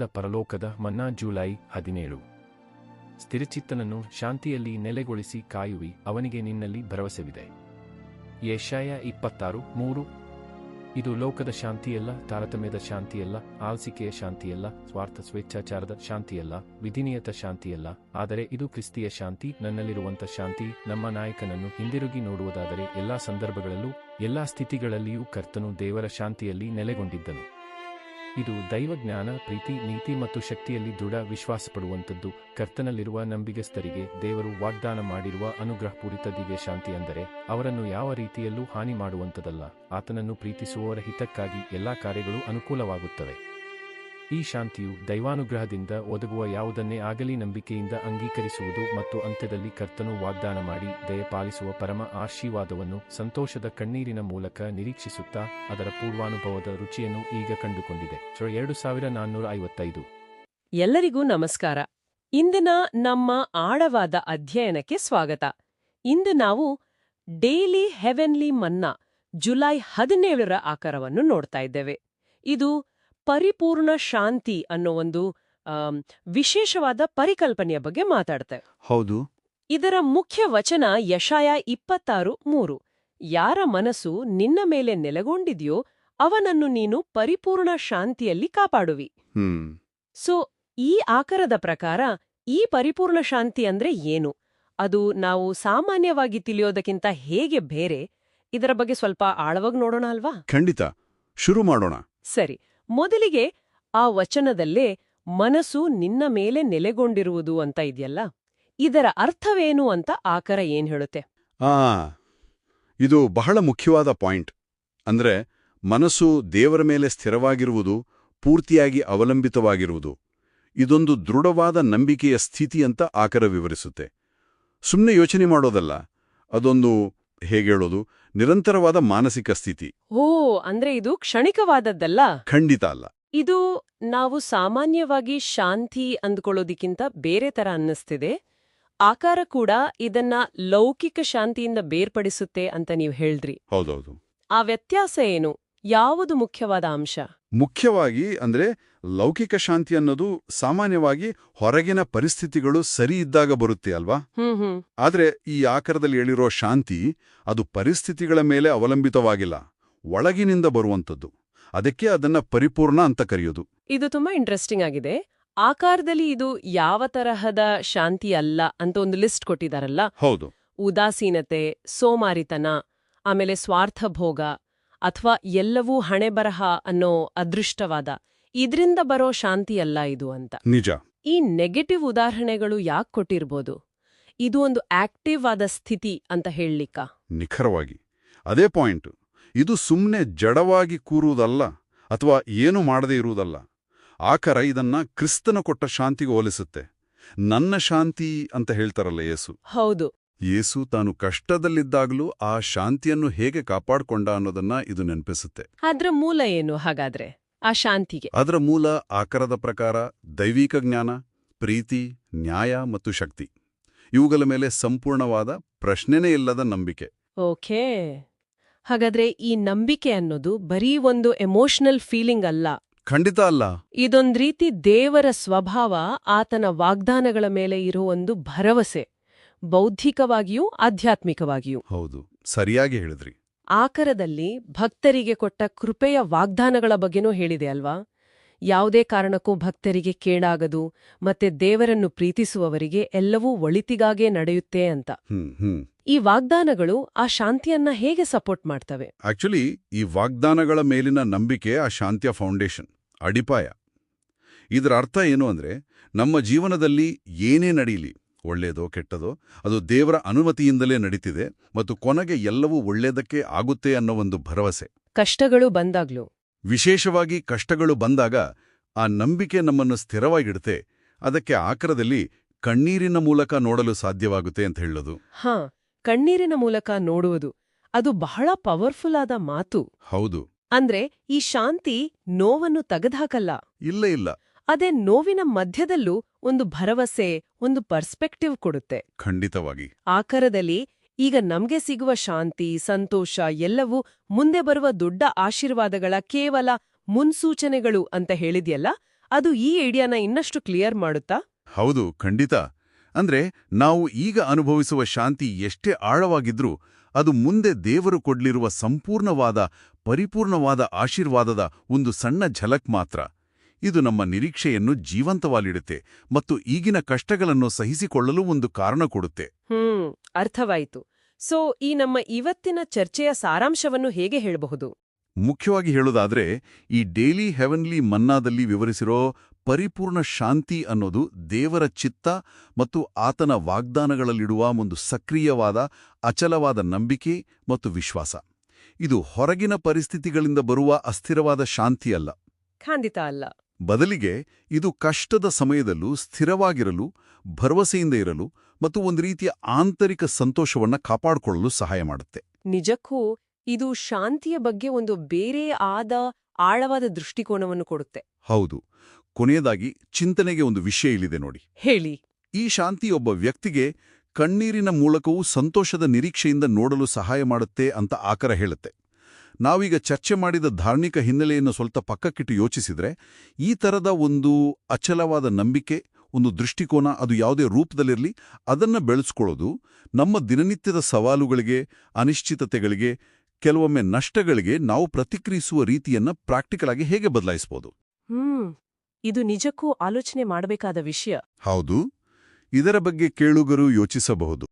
ಅನುದಿನದ ಪರಲೋಕದ ಮನ್ನಾ ಜುಲೈ ಹದಿನೇಳು. ಸ್ಥಿರಚಿತ್ತನನ್ನು ಶಾಂತಿಯಲ್ಲಿ ನೆಲೆಗೊಳಿಸಿ ಕಾಯುವಿ, ಅವನಿಗೆ ನಿನ್ನಲ್ಲಿ ಭರವಸೆವಿದೆ. ಯಶಾಯ ಇಪ್ಪತ್ತಾರು, ಮೂರು. ಇದು ಲೋಕದ ಶಾಂತಿಯಲ್ಲ, ತಾರತಮ್ಯದ ಶಾಂತಿಯಲ್ಲ, ಆಲ್ಸಿಕೆಯ ಶಾಂತಿಯಲ್ಲ, ಸ್ವಾರ್ಥ ಸ್ವೇಚ್ಛಾಚಾರದ ಶಾಂತಿಯಲ್ಲ, ವಿಧಿನಿಯತ ಶಾಂತಿಯಲ್ಲ, ಆದರೆ ಇದು ಕ್ರಿಸ್ತಿಯ ಶಾಂತಿ, ನನ್ನಲ್ಲಿರುವಂಥ ಶಾಂತಿ, ನಮ್ಮ ನಾಯಕನನ್ನು ಹಿಂದಿರುಗಿ ನೋಡುವುದಾದರೆ ಎಲ್ಲಾ ಸಂದರ್ಭಗಳಲ್ಲೂ, ಎಲ್ಲಾ ಸ್ಥಿತಿಗಳಲ್ಲಿಯೂ ಕರ್ತನು ದೇವರ ಶಾಂತಿಯಲ್ಲಿ ನೆಲೆಗೊಂಡಿದ್ದನು. ಇದು ದೈವಜ್ಞಾನ ಪ್ರೀತಿ, ನೀತಿ ಮತ್ತು ಶಕ್ತಿಯಲ್ಲಿ ದೃಢ ವಿಶ್ವಾಸಪಡುವಂಥದ್ದು ಕರ್ತನಲ್ಲಿರುವ ನಂಬಿಗಸ್ತರಿಗೆ ದೇವರು ವಾಗ್ದಾನ ಮಾಡಿರುವ ಅನುಗ್ರಹಪೂರಿತ ದಿವ್ಯ ಶಾಂತಿ ಅಂದರೆ ಅವರನ್ನು ಯಾವ ರೀತಿಯಲ್ಲೂ ಹಾನಿ ಮಾಡುವಂಥದಲ್ಲ ಆತನನ್ನು ಪ್ರೀತಿಸುವವರ ಹಿತಕ್ಕಾಗಿ ಎಲ್ಲಾ ಕಾರ್ಯಗಳು ಅನುಕೂಲವಾಗುತ್ತವೆ. ಈ ಶಾಂತಿಯು ದೈವಾನುಗ್ರಹದಿಂದ ಒದಗುವ ಯಾವುದನ್ನೇ ಆಗಲಿ ನಂಬಿಕೆಯಿಂದ ಅಂಗೀಕರಿಸುವುದು ಮತ್ತು ಅಂತ್ಯದಲ್ಲಿ ಕರ್ತನು ವಾಗ್ದಾನ ಮಾಡಿ ದಯಪಾಲಿಸುವ ಪರಮ ಆಶೀರ್ವಾದವನ್ನು ಸಂತೋಷದ ಕಣ್ಣೀರಿನ ಮೂಲಕ ನಿರೀಕ್ಷಿಸುತ್ತಾ ಅದರ ಪೂರ್ವಾನುಭವದ ರುಚಿಯನ್ನು ಈಗ ಕಂಡುಕೊಂಡಿದೆ. ಎರಡು ಸಾವಿರ ನಾನ್ನೂರ ಐವತ್ತೈದು. ಎಲ್ಲರಿಗೂ ನಮಸ್ಕಾರ. ಇಂದಿನ ನಮ್ಮ ಆಳವಾದ ಅಧ್ಯಯನಕ್ಕೆ ಸ್ವಾಗತ. ಇಂದು ನಾವು ಡೈಲಿ ಹೆವೆನ್ಲಿ ಮನ್ನಾ ಜುಲೈ ಹದಿನೇಳರ ಆಕಾರವನ್ನು ನೋಡ್ತಾ ಇದ್ದೇವೆ. ಇದು ಪರಿಪೂರ್ಣ ಶಾಂತಿ ಅನ್ನೋ ಒಂದು ವಿಶೇಷವಾದ ಪರಿಕಲ್ಪನೆಯ ಬಗ್ಗೆ ಮಾತಾಡ್ತೇವೆ ಹೌದು. ಇದರ ಮುಖ್ಯ ವಚನ ಯಶಾಯ ಇಪ್ಪತ್ತಾರು ಮೂರು. ಯಾರ ಮನಸ್ಸು ನಿನ್ನ ಮೇಲೆ ನೆಲೆಗೊಂಡಿದೆಯೋ ಅವನನ್ನು ನೀನು ಪರಿಪೂರ್ಣ ಶಾಂತಿಯಲ್ಲಿ ಕಾಪಾಡುವಿ. ಸೊ ಈ ಆಕರದ ಪ್ರಕಾರ ಈ ಪರಿಪೂರ್ಣ ಶಾಂತಿ ಅಂದ್ರೆ ಏನು? ಅದು ನಾವು ಸಾಮಾನ್ಯವಾಗಿ ತಿಳಿಯೋದಕ್ಕಿಂತ ಹೇಗೆ ಬೇರೆ? ಇದರ ಬಗ್ಗೆ ಸ್ವಲ್ಪ ಆಳವಾಗಿ ನೋಡೋಣ ಅಲ್ವಾ? ಖಂಡಿತ. ಶುರು ಮಾಡೋಣ. ಸರಿ. ಮೊದಲಿಗೆ ಆ ವಚನದಲ್ಲೇ ಮನಸ್ಸು ನಿನ್ನ ಮೇಲೆ ನೆಲೆಗೊಂಡಿರುವುದು ಅಂತ ಇದೆಯಲ್ಲ? ಇದರ ಅರ್ಥವೇನು ಅಂತ ಆಕರ ಏನ್ ಹೇಳುತ್ತೆ? ಆ, ಇದು ಬಹಳ ಮುಖ್ಯವಾದ ಪಾಯಿಂಟ್. ಅಂದ್ರೆ ಮನಸ್ಸು ದೇವರ ಮೇಲೆ ಸ್ಥಿರವಾಗಿರುವುದು, ಪೂರ್ತಿಯಾಗಿ ಅವಲಂಬಿತವಾಗಿರುವುದು. ಇದೊಂದು ದೃಢವಾದ ನಂಬಿಕೆಯ ಸ್ಥಿತಿ ಅಂತ ಆಕರ ವಿವರಿಸುತ್ತೆ. ಸುಮ್ಮನೆ ಯೋಚನೆ ಮಾಡೋದಲ್ಲ. ಅದೊಂದು ಹೇಗೇಳೋದು ನಿರಂತರವಾದ ಮಾನಸಿಕ ಸ್ಥಿತಿ. ಓ ಅಂದ್ರೆ ಇದು ಕ್ಷಣಿಕವಾದದ್ದಲ್ಲ? ಖಂಡಿತ ಅಲ್ಲ. ಇದು ನಾವು ಸಾಮಾನ್ಯವಾಗಿ ಶಾಂತಿ ಅಂದ್ಕೊಳ್ಳೋದಿಕ್ಕಿಂತ ಬೇರೆ ತರ ಅನ್ನಿಸ್ತಿದೆ. ಆಕಾರ ಕೂಡ ಇದನ್ನ ಲೌಕಿಕ ಶಾಂತಿಯಿಂದ ಬೇರ್ಪಡಿಸುತ್ತೆ ಅಂತ ನೀವು ಹೇಳಿದ್ರಿ. ಹೌದೌದು. ಆ ವ್ಯತ್ಯಾಸ ಏನು? ಯಾವುದು ಮುಖ್ಯವಾದ ಅಂಶ? ಮುಖ್ಯವಾಗಿ ಅಂದ್ರೆ ಲೌಕಿಕ ಶಾಂತಿ ಅನ್ನೋದು ಸಾಮಾನ್ಯವಾಗಿ ಹೊರಗಿನ ಪರಿಸ್ಥಿತಿಗಳು ಸರಿ ಇದ್ದಾಗ ಬರುತ್ತೆ ಅಲ್ವಾ? ಆದರೆ ಹ್ಮ್. ಆದ್ರೆ ಈ ಆಕಾರದಲ್ಲಿ ಹೇಳಿರೋ ಶಾಂತಿ ಅದು ಪರಿಸ್ಥಿತಿಗಳ ಮೇಲೆ ಅವಲಂಬಿತವಾಗಿಲ್ಲ ಒಳಗಿನಿಂದ ಬರುವಂಥದ್ದು. ಅದಕ್ಕೆ ಅದನ್ನ ಪರಿಪೂರ್ಣ ಅಂತ ಕರೆಯೋದು. ಇದು ತುಂಬಾ ಇಂಟ್ರೆಸ್ಟಿಂಗ್ ಆಗಿದೆ. ಆಕಾರದಲ್ಲಿ ಇದು ಯಾವ ತರಹದ ಶಾಂತಿ ಅಲ್ಲ ಅಂತ ಒಂದು ಲಿಸ್ಟ್ ಕೊಟ್ಟಿದಾರಲ್ಲ? ಹೌದು. ಉದಾಸೀನತೆ ಸೋಮಾರಿತನ ಆಮೇಲೆ ಸ್ವಾರ್ಥಭೋಗ ಅಥವಾ ಎಲ್ಲವೂ ಹಣೆಬರಹ ಅನ್ನೋ ಅದೃಷ್ಟವಾದ ಇದರಿಂದ ಬರೋ ಶಾಂತಿ ಅಲ್ಲ ಇದು ಅಂತ. ನಿಜ. ಈ ನೆಗೆಟಿವ್ ಉದಾಹರಣೆಗಳು ಯಾಕೆ ಕೊಟ್ಟಿರ್ಬೋದು? ಇದು ಒಂದು ಆಕ್ಟಿವ್ ಆದ ಸ್ಥಿತಿ ಅಂತ ಹೇಳಲಿಕ್ಕ? ನಿಖರವಾಗಿ. ಅದೇ ಪಾಯಿಂಟ್. ಇದು ಸುಮ್ಮನೆ ಜಡವಾಗಿ ಕೂರುವುದಲ್ಲ ಅಥವಾ ಏನು ಮಾಡದೇ ಇರುವುದಲ್ಲ. ಆಕರ ಇದನ್ನ ಕ್ರಿಸ್ತನ ಕೊಟ್ಟ ಶಾಂತಿಗೆ ಹೋಲಿಸುತ್ತೆ. ನನ್ನ ಶಾಂತಿ ಅಂತ ಹೇಳ್ತಾರಲ್ಲ ಯೇಸು. ಹೌದು. ಯೇಸು ತಾನು ಕಷ್ಟದಲ್ಲಿದ್ದಾಗಲೂ ಆ ಶಾಂತಿಯನ್ನು ಹೇಗೆ ಕಾಪಾಡಿಕೊಂಡ ಅನ್ನೋದನ್ನ ಇದು ನೆನಪಿಸುತ್ತೆ. ಅದರ ಮೂಲ ಏನು ಹಾಗಾದ್ರೆ? ಆ ಶಾಂತಿಗೆ. ಅದರ ಮೂಲ ಆಕರದ ಪ್ರಕಾರ ದೈವಿಕ ಜ್ಞಾನ ಪ್ರೀತಿ ನ್ಯಾಯ ಮತ್ತು ಶಕ್ತಿ. ಇವುಗಳ ಮೇಲೆ ಸಂಪೂರ್ಣವಾದ ಪ್ರಶ್ನೆನೇ ಇಲ್ಲದ ನಂಬಿಕೆ. ಓಕೆ. ಹಾಗಾದ್ರೆ ಈ ನಂಬಿಕೆ ಅನ್ನೋದು ಬರೀ ಒಂದು ಎಮೋಷನಲ್ ಫೀಲಿಂಗ್ ಅಲ್ಲ. ಖಂಡಿತ ಅಲ್ಲ. ಇದೊಂದ್ ರೀತಿ ದೇವರ ಸ್ವಭಾವ ಆತನ ವಾಗ್ದಾನಗಳ ಮೇಲೆ ಇರೋ ಒಂದು ಭರವಸೆ. ಬೌದ್ಧಿಕವಾಗಿಯೂ ಆಧ್ಯಾತ್ಮಿಕವಾಗಿಯೂ. ಹೌದು ಸರಿಯಾಗಿ ಹೇಳಿದ್ರಿ. ಆಕರದಲ್ಲಿ ಭಕ್ತರಿಗೆ ಕೊಟ್ಟ ಕೃಪೆಯ ವಾಗ್ದಾನಗಳ ಬಗ್ಗೆನೂ ಹೇಳಿದೆ ಅಲ್ವಾ? ಯಾವುದೇ ಕಾರಣಕ್ಕೂ ಭಕ್ತರಿಗೆ ಕೇಳಾಗದು ಮತ್ತೆ ದೇವರನ್ನು ಪ್ರೀತಿಸುವವರಿಗೆ ಎಲ್ಲವೂ ಒಳಿತಿಗಾಗೇ ನಡೆಯುತ್ತೆ ಅಂತ. ಈ ವಾಗ್ದಾನಗಳು ಆ ಶಾಂತಿಯನ್ನ ಹೇಗೆ ಸಪೋರ್ಟ್ ಮಾಡ್ತವೆ? ಆಕ್ಚುಲಿ ಈ ವಾಗ್ದಾನಗಳ ಮೇಲಿನ ನಂಬಿಕೆ ಆ ಶಾಂತಿಯ ಫೌಂಡೇಶನ್ ಅಡಿಪಾಯ. ಇದರ ಅರ್ಥ ಏನು ಅಂದ್ರೆ ನಮ್ಮ ಜೀವನದಲ್ಲಿ ಏನೇ ನಡೀಲಿ ಒಳ್ಳೇದೋ ಕೆಟ್ಟದೋ ಅದು ದೇವರ ಅನುಮತಿಯಿಂದಲೇ ನಡೀತಿದೆ ಮತ್ತು ಕೊನೆಗೆ ಎಲ್ಲವೂ ಒಳ್ಳೇದಕ್ಕೆ ಆಗುತ್ತೆ ಅನ್ನೋ ಒಂದು ಭರವಸೆ. ಕಷ್ಟಗಳು ಬಂದಾಗ್ಲೂ. ವಿಶೇಷವಾಗಿ ಕಷ್ಟಗಳು ಬಂದಾಗ ಆ ನಂಬಿಕೆ ನಮ್ಮನ್ನು ಸ್ಥಿರವಾಗಿಡುತ್ತೆ ಅದಕ್ಕೆ ಆಕರದಲ್ಲಿ ಕಣ್ಣೀರಿನ ಮೂಲಕ ನೋಡಲು ಸಾಧ್ಯವಾಗುತ್ತೆ ಅಂತ ಹೇಳೋದು. ಹಾ ಕಣ್ಣೀರಿನ ಮೂಲಕ ನೋಡುವುದು ಅದು ಬಹಳ ಪವರ್ಫುಲ್ ಆದ ಮಾತು. ಹೌದು. ಅಂದ್ರೆ ಈ ಶಾಂತಿ ನೋವನ್ನು ತೆಗೆದುಹಾಕಲ್ಲ. ಇಲ್ಲ ಇಲ್ಲ. ಅದೇ ನೋವಿನ ಮಧ್ಯದಲ್ಲೂ ಒಂದು ಭರವಸೆ ಒಂದು ಪರ್ಸ್ಪೆಕ್ಟಿವ್ ಕೊಡುತ್ತೆ. ಖಂಡಿತವಾಗಿ. ಆಕರದಲ್ಲಿ ಈಗ ನಮ್ಗೆ ಸಿಗುವ ಶಾಂತಿ ಸಂತೋಷ ಎಲ್ಲವೂ ಮುಂದೆ ಬರುವ ದೊಡ್ಡ ಆಶೀರ್ವಾದಗಳ ಕೇವಲ ಮುನ್ಸೂಚನೆಗಳು ಅಂತ ಹೇಳಿದ್ಯಲ್ಲ ಅದು ಈ ಐಡಿಯಾನ ಇನ್ನಷ್ಟು ಕ್ಲಿಯರ್ ಮಾಡುತ್ತಾ? ಹೌದು ಖಂಡಿತ. ಅಂದ್ರೆ ನಾವು ಈಗ ಅನುಭವಿಸುವ ಶಾಂತಿ ಎಷ್ಟೇ ಆಳವಾಗಿದ್ರೂ ಅದು ಮುಂದೆ ದೇವರು ಕೊಡ್ಲಿರುವ ಸಂಪೂರ್ಣವಾದ ಪರಿಪೂರ್ಣವಾದ ಆಶೀರ್ವಾದದ ಒಂದು ಸಣ್ಣ ಝಲಕ್ ಮಾತ್ರ. ಇದು ನಮ್ಮ ನಿರೀಕ್ಷೆಯನ್ನು ಜೀವಂತವಾಗಿಡುತ್ತೆ ಮತ್ತು ಈಗಿನ ಕಷ್ಟಗಳನ್ನು ಸಹಿಸಿಕೊಳ್ಳಲು ಒಂದು ಕಾರಣ ಕೊಡುತ್ತೆ. ಹ್ಮ್ ಅರ್ಥವಾಯಿತು. ಸೊ ಈ ನಮ್ಮ ಇವತ್ತಿನ ಚರ್ಚೆಯ ಸಾರಾಂಶವನ್ನು ಹೇಗೆ ಹೇಳಬಹುದು? ಮುಖ್ಯವಾಗಿ ಹೇಳೋದಾದ್ರೆ ಈ ಡೇಲಿ ಹೆವನ್ಲಿ ಮನ್ನಾದಲ್ಲಿ ವಿವರಿಸಿರೋ ಪರಿಪೂರ್ಣ ಶಾಂತಿ ಅನ್ನೋದು ದೇವರ ಚಿತ್ತ ಮತ್ತು ಆತನ ವಾಗ್ದಾನಗಳಲ್ಲಿಡುವ ಒಂದು ಸಕ್ರಿಯವಾದ ಅಚಲವಾದ ನಂಬಿಕೆ ಮತ್ತು ವಿಶ್ವಾಸ. ಇದು ಹೊರಗಿನ ಪರಿಸ್ಥಿತಿಗಳಿಂದ ಬರುವ ಅಸ್ಥಿರವಾದ ಶಾಂತಿಯಲ್ಲ. ಖಂಡಿತ ಅಲ್ಲ. ಬದಲಿಗೆ ಇದು ಕಷ್ಟದ ಸಮಯದಲ್ಲೂ ಸ್ಥಿರವಾಗಿರಲು ಭರವಸೆಯಿಂದ ಇರಲು ಮತ್ತು ಒಂದು ರೀತಿಯ ಆಂತರಿಕ ಸಂತೋಷವನ್ನ ಕಾಪಾಡಿಕೊಳ್ಳಲು ಸಹಾಯ ಮಾಡುತ್ತೆ. ನಿಜಕ್ಕೂ ಇದು ಶಾಂತಿಯ ಬಗ್ಗೆ ಒಂದು ಬೇರೆ ಆದ ಆಳವಾದ ದೃಷ್ಟಿಕೋನವನ್ನು ಕೊಡುತ್ತೆ. ಹೌದು. ಕೊನೆಯದಾಗಿ ಚಿಂತನೆಗೆ ಒಂದು ವಿಷಯ ಇಲ್ಲಿದೆ ನೋಡಿ. ಹೇಳಿ. ಈ ಶಾಂತಿ ಒಬ್ಬ ವ್ಯಕ್ತಿಗೆ ಕಣ್ಣೀರಿನ ಮೂಲಕವೂ ಸಂತೋಷದ ನಿರೀಕ್ಷೆಯಿಂದ ನೋಡಲು ಸಹಾಯ ಮಾಡುತ್ತೆ ಅಂತ ಆಕರ ಹೇಳುತ್ತೆ. ನಾವೀಗ ಚರ್ಚೆ ಮಾಡಿದ ಧಾರ್ಮಿಕ ಹಿನ್ನೆಲೆಯನ್ನು ಸ್ವಲ್ಪ ಪಕ್ಕಕ್ಕಿಟ್ಟು ಯೋಚಿಸಿದರೆ ಈ ಥರದ ಒಂದು ಅಚಲವಾದ ನಂಬಿಕೆ ಒಂದು ದೃಷ್ಟಿಕೋನ ಅದು ಯಾವುದೇ ರೂಪದಲ್ಲಿರಲಿ ಅದನ್ನ ಬೆಳೆಸ್ಕೊಳ್ಳೋದು ನಮ್ಮ ದಿನನಿತ್ಯದ ಸವಾಲುಗಳಿಗೆ ಅನಿಶ್ಚಿತತೆಗಳಿಗೆ ಕೆಲವೊಮ್ಮೆ ನಷ್ಟಗಳಿಗೆ ನಾವು ಪ್ರತಿಕ್ರಿಯಿಸುವ ರೀತಿಯನ್ನ ಪ್ರಾಕ್ಟಿಕಲ್ ಆಗಿ ಹೇಗೆ ಬದಲಾಯಿಸಬಹುದು ಹ್ಮ್. ಇದು ನಿಜಕ್ಕೂ ಆಲೋಚನೆ ಮಾಡಬೇಕಾದ ವಿಷಯ. ಹೌದು. ಇದರ ಬಗ್ಗೆ ಕೇಳುಗರು ಯೋಚಿಸಬಹುದು.